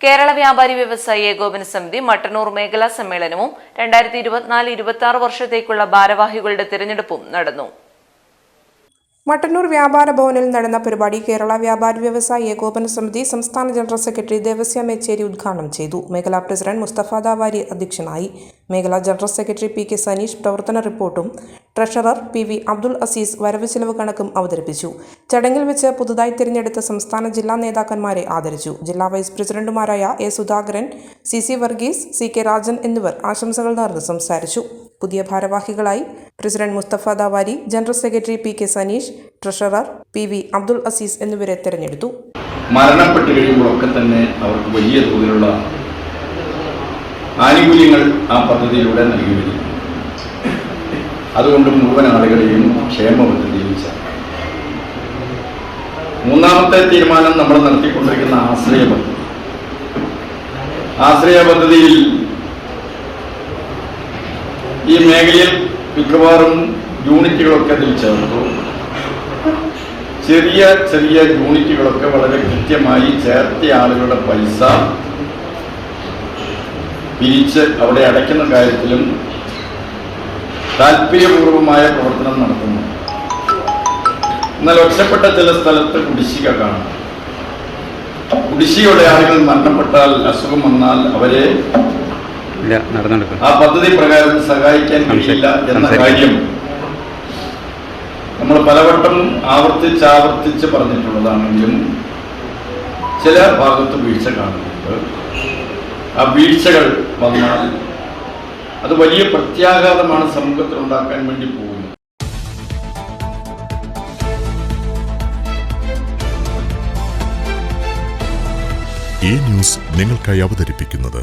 കേരള വ്യാപാരി വ്യവസായി ഏകോപന സമിതി മട്ടന്നൂർ മേഖലാ സമ്മേളനവും രണ്ടായിരത്തി ഇരുപത്തിനാല് ഇരുപത്തി ആറ് വർഷത്തേക്കുള്ള ഭാരവാഹികളുടെ തിരഞ്ഞെടുപ്പും നടന്നു. മട്ടന്നൂർ വ്യാപാര ഭവനിൽ നടന്ന പരിപാടി കേരള വ്യാപാരി വ്യവസായ ഏകോപന സമിതി സംസ്ഥാന ജനറൽ സെക്രട്ടറി ദേവസ്യ മേച്ചേരി ഉദ്ഘാടനം ചെയ്തു. മേഖലാ പ്രസിഡന്റ് മുസ്തഫ ദാവാരി അധ്യക്ഷനായി. മേഖലാ general secretary P K Saneesh പ്രവർത്തന റിപ്പോർട്ടും treasurer P V Abdul Azeez വരവ് ചെലവ് കണക്കും അവതരിപ്പിച്ചു. ചടങ്ങിൽ വെച്ച് പുതുതായി തിരഞ്ഞെടുത്ത സംസ്ഥാന ജില്ലാ നേതാക്കന്മാരെ ആദരിച്ചു. ജില്ലാ വൈസ് പ്രസിഡന്റുമാരായ A Sudhakaran C C Varghese C K Rajan എന്നിവർ ആശംസകൾ നേർന്ന് സംസാരിച്ചു. പുതിയ ഭാരവാഹികളായി president Mustafa Davari general secretary P K Saneesh treasurer P V Abdul Azeez എന്നിവരെ തെരഞ്ഞെടുത്തു. മരണപ്പെട്ട് കഴിയുമ്പോഴൊക്കെ തന്നെ അവർക്ക് വലിയ തോതിലുള്ള ആനുകൂല്യങ്ങൾ ആ പദ്ധതിയിലൂടെ നൽകി വരുന്നു അതുകൊണ്ട് മുഴുവൻ ആളുകളെയും ക്ഷേമ പദ്ധതിയിൽ മൂന്നാമത്തെ തീരുമാനം നമ്മൾ നടത്തിക്കൊണ്ടിരിക്കുന്ന ആശ്രയ പദ്ധതി. ആശ്രയ പദ്ധതിയിൽ ഈ മേഖലയിൽ മിക്കവാറും യൂണിറ്റുകളൊക്കെ അതിൽ ചേർത്തു. ചെറിയ ചെറിയ യൂണിറ്റുകളൊക്കെ വളരെ കൃത്യമായി ചേർത്ത ആളുകളുടെ പൈസ പിരിച്ച് അവിടെ അടയ്ക്കുന്ന കാര്യത്തിലും താല്പര്യപൂർവമായ പ്രവർത്തനം നടത്തുന്നു. എന്നാൽ ഒറ്റപ്പെട്ട ചില സ്ഥലത്ത് കുടിശ്ശിക കാണാം. കുടിശ്ശികയുടെ ആളുകൾ മരണപ്പെട്ടാൽ അസുഖം വന്നാൽ അവരെ ഇല്ല നടന്നെടുക്കും ആ പദ്ധതി പ്രകാരം സഹായിക്കാൻ കഴിയില്ല എന്ന കാര്യം നമ്മൾ പലവട്ടം ആവർത്തിച്ച് ആവർത്തിച്ച് പറഞ്ഞിട്ടുള്ളതാണെങ്കിലും ചില ഭാഗത്ത് വീഴ്ച കാണുന്നുണ്ട്. ആ വീഴ്ചകൾ വന്നാൽ അത് വലിയ പ്രത്യാഘാതമാണ് സമൂഹത്തിൽ ഉണ്ടാക്കാൻ വേണ്ടി പോകുന്നത്. ഈ ന്യൂസ് നിങ്ങൾക്കായി അവതരിപ്പിക്കുന്നത്